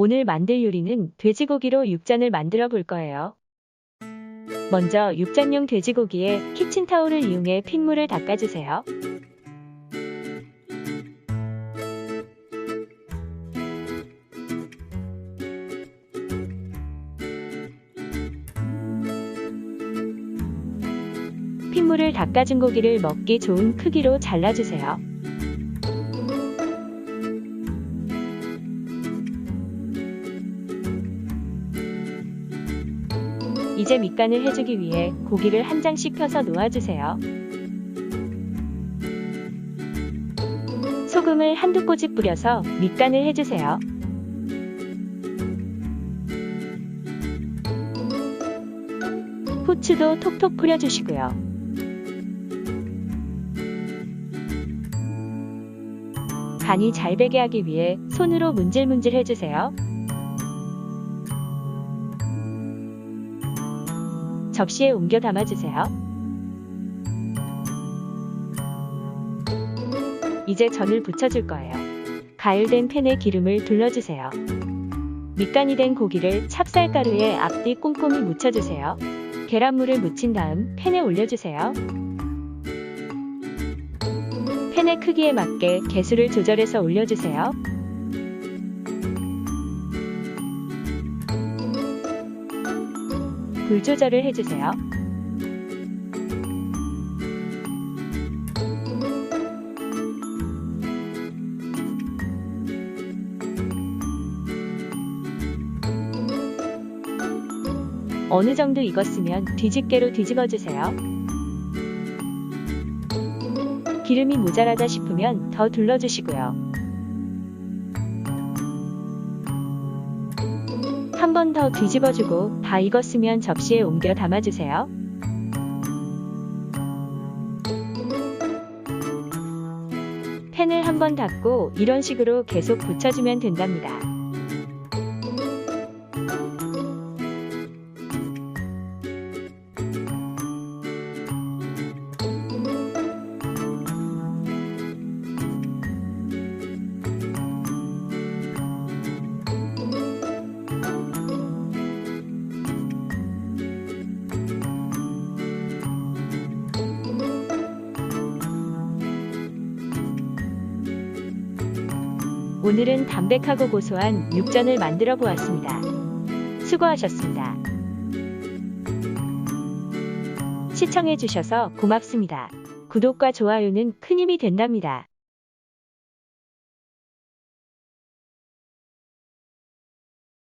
오늘 만들 요리는 돼지고기로 육전을 만들어 볼 거예요. 먼저 육전용 돼지고기에 키친타올을 이용해 핏물을 닦아주세요. 핏물을 닦아준 고기를 먹기 좋은 크기로 잘라주세요. 이제 밑간을 해주기 위해 고기를 한 장씩 펴서 놓아주세요. 소금을 한두 꼬집 뿌려서 밑간을 해주세요. 후추도 톡톡 뿌려주시고요. 간이 잘 배게 하기 위해 손으로 문질문질 해주세요. 접시에 옮겨 담아주세요. 이제 전을 부쳐줄 거예요. 가열된 팬에 기름을 둘러주세요. 밑간이 된 고기를 찹쌀가루에 앞뒤 꼼꼼히 묻혀주세요. 계란물을 묻힌 다음 팬에 올려주세요. 팬의 크기에 맞게 개수를 조절해서 올려주세요. 불 조절을 해주세요. 어느 정도 익었으면 뒤집개로 뒤집어 주세요. 기름이 모자라다 싶으면 더 둘러주시고요. 한 번 더 뒤집어주고 다 익었으면 접시에 옮겨 담아주세요. 팬을 한 번 닫고 이런 식으로 계속 붙여주면 된답니다. 오늘은 담백하고 고소한 육전을 만들어 보았습니다. 수고하셨습니다. 시청해주셔서 고맙습니다. 구독과 좋아요는 큰 힘이 된답니다.